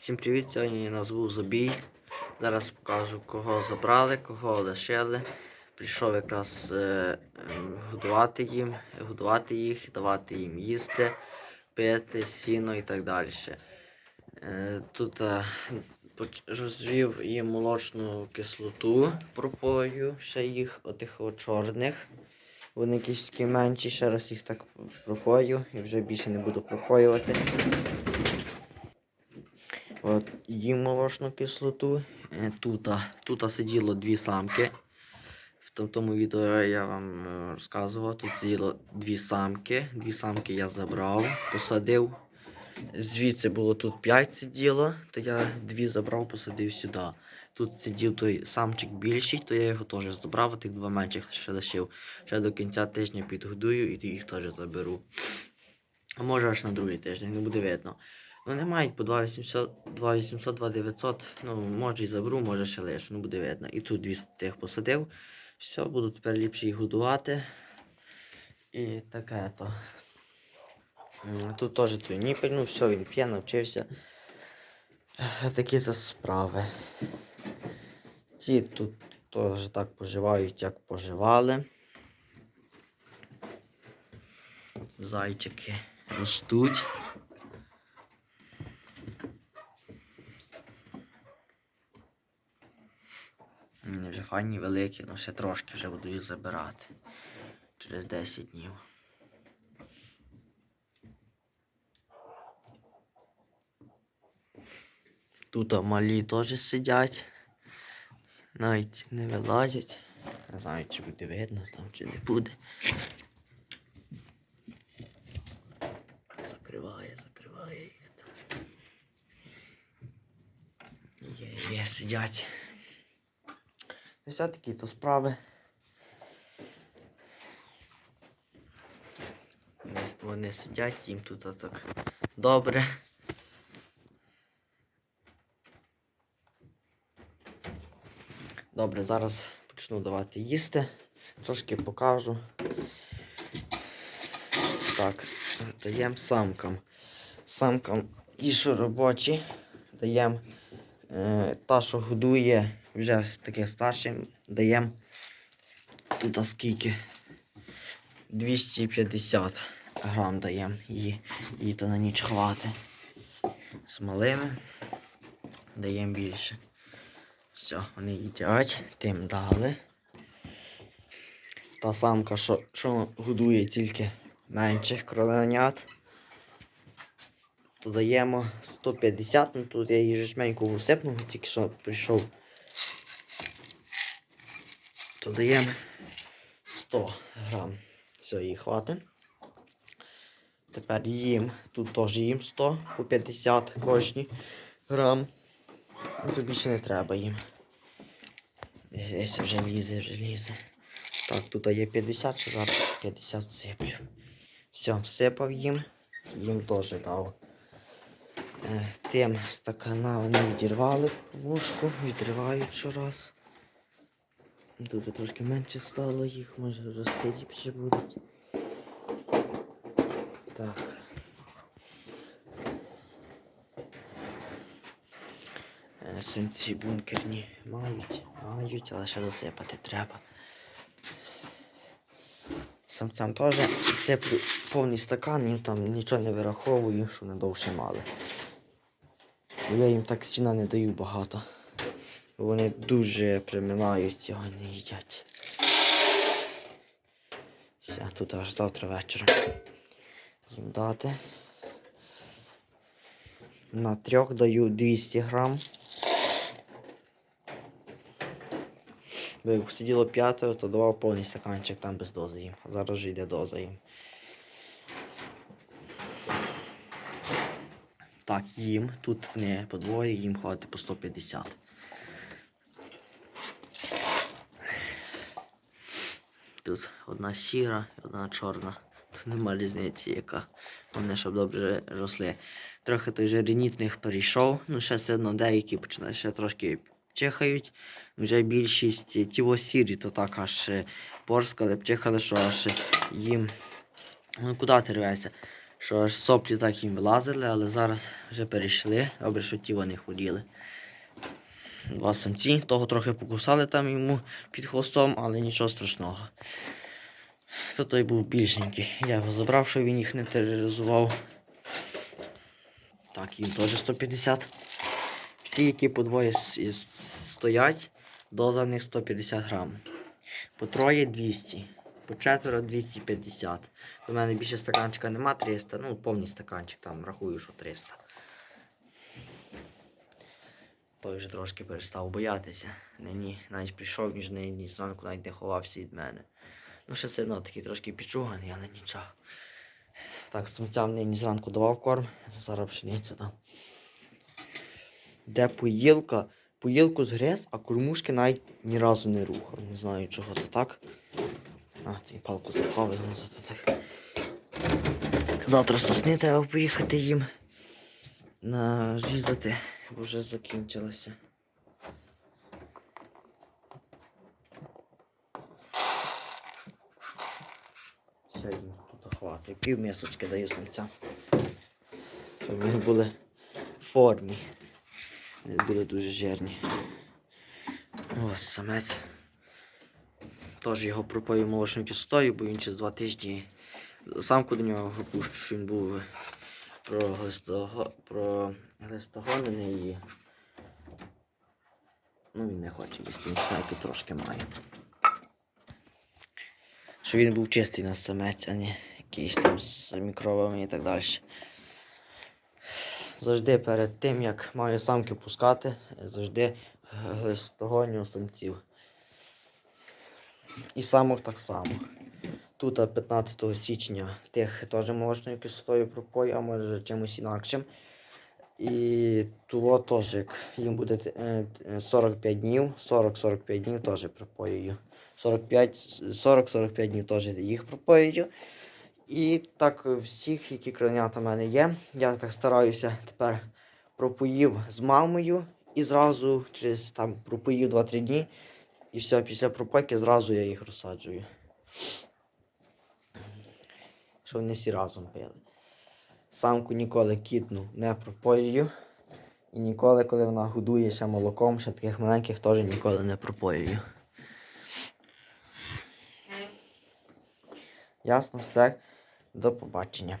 Всім привіт! Сьогодні я назву забій. Зараз покажу, кого забрали, кого лишили. Прийшов якраз е, е, годувати їм, годувати їх, давати їм їсти, пити, сіно і так далі. Е, тут е, розвів їм молочну кислоту, пропою ще їх, отих чорних. Вони якісь такі менші, ще раз їх так пропою і вже більше не буду пропоювати. Їм молочну кислоту. Е, Тута, тута сиділо дві самки. В тому відео я вам е, розказував. Тут сиділо дві самки. Дві самки я забрав, посадив. Звідси було тут 5 сиділо, то я дві забрав, посадив сюди. Тут сидів той самчик більший, то я його теж забрав, а тих два менших ще лишив. Ще до кінця тижня підгодую і їх теж заберу. А може аж на другий тиждень, не буде видно. Ну не мають по 2800, 2800, 2900, ну може і заберу, може ще лишу, ну буде видно. І тут дві з тих посадив. Все, буду тепер ліпше їх годувати. І таке то. Тут теж той ніпель, ну все, він п'є, навчився. Такі то справи. Ці тут теж так поживають, як поживали. Зайчики ростуть. Вони вже файні великі, але ще трошки вже буду їх забирати. Через 10 днів. Тут малі теж сидять. Навіть не вилазять. Не знаю, чи буде видно там, чи не буде. Закриває, закриває їх. Є, є, сидять. Все такі то справи. Вони сидять, їм тут так добре. Добре, зараз почну давати їсти. Трошки покажу. Так, даємо самкам. Самкам ті, що робочі, даємо е, та, що годує вже з таких старшим, даємо тут скільки? 250 грам даємо її, її то на ніч хвати. З малими даємо більше. Все, вони їдять, тим дали. Та самка, що, що годує тільки менших кроленят, то даємо 150, ну тут я її жменьку висипнув, тільки що прийшов. То даємо 100 грам. Все, їй хватить. Тепер їм, тут теж їм 100 по 50 кожні грам. Ну, Тут більше не треба їм. Десь вже лізе, вже лізе. Так, тут є 50, що зараз 50 всиплю. Все, всипав їм, їм теж дав. Е, Тим стакана вони відірвали вушку, відривають щораз. Тут вже трошки менше стало їх, може рости ліпше будуть. Так. Е, Синці бункерні мають, мають, але ще досипати треба. Самцям теж сиплю повний стакан, їм там нічого не вираховую, що вони довше мали. Бо я їм так стіна не даю багато. Вони дуже приминають цього не їдять. Все, тут аж завтра вечором їм дати. На трьох даю 200 грам. Як сиділо п'ятеро, то давав повний стаканчик там без дози їм. Зараз вже йде доза їм. Так, їм. Тут вони по двоє, їм хватить по 150. Тут одна сіра і одна чорна. Тут нема різниці, яка. Вони щоб добре росли. Трохи той же ренітних перейшов. Ну, ще все одно деякі починають ще трошки чихають. Вже більшість ті сірі, то так аж е, порскали, чихали, що аж їм. Ну куди ти рвешся? що аж соплі так їм вилазили, але зараз вже перейшли, добре, що ті вони хворіли. Два самці, того трохи покусали там йому під хвостом, але нічого страшного. То той був більшенький. Я його забрав, щоб він їх не тероризував. Так, їм теж 150. Всі, які по двоє стоять, доза в них 150 грам. По троє 200, по четверо 250. У мене більше стаканчика нема 300, ну повний стаканчик, там рахую, що 300. Той вже трошки перестав боятися. Нині навіть прийшов між нині зранку навіть не ховався від мене. Ну, ще все одно такий трошки підчуганий, але нічого. Так, самцям нині зранку давав корм, зараз пшениця там. Де поїлка? Поїлку згриз, а кормушки навіть ні разу не рухав. Не знаю чого то так. А, ти палку запхав, ну зато так. Завтра сосни треба поїхати їм нарізати, вже закінчилося. Все їм тут хватить. Пів місочки даю самцям. Щоб вони були в формі. Не були дуже жирні. Ось самець. Теж його пропою молочною кислотою, бо він через два тижні самку до нього пропущу, що він був про глистогонений і ну він не хоче їсти, він снайки трошки має. Що він був чистий на самець, а не якийсь там з мікробами і так далі. Завжди перед тим, як маю самки пускати, завжди глистогоню самців. І самок так само. Тут 15 січня тих теж молочною кислотою пропою, а може чимось інакшим. І того теж, як їм буде е, е, 45 днів, 40-45 днів теж пропоюю. 45, 40-45 днів теж їх пропоюю. І так всіх, які кронята в мене є, я так стараюся тепер пропоїв з мамою і зразу через там пропоїв 2-3 дні. І все, після пропойки зразу я їх розсаджую. Щоб вони всі разом пили. Самку ніколи кітну не пропоюю. І ніколи, коли вона годує ще молоком, ще таких маленьких теж ніколи не пропоюю. Ясно, все. До побачення.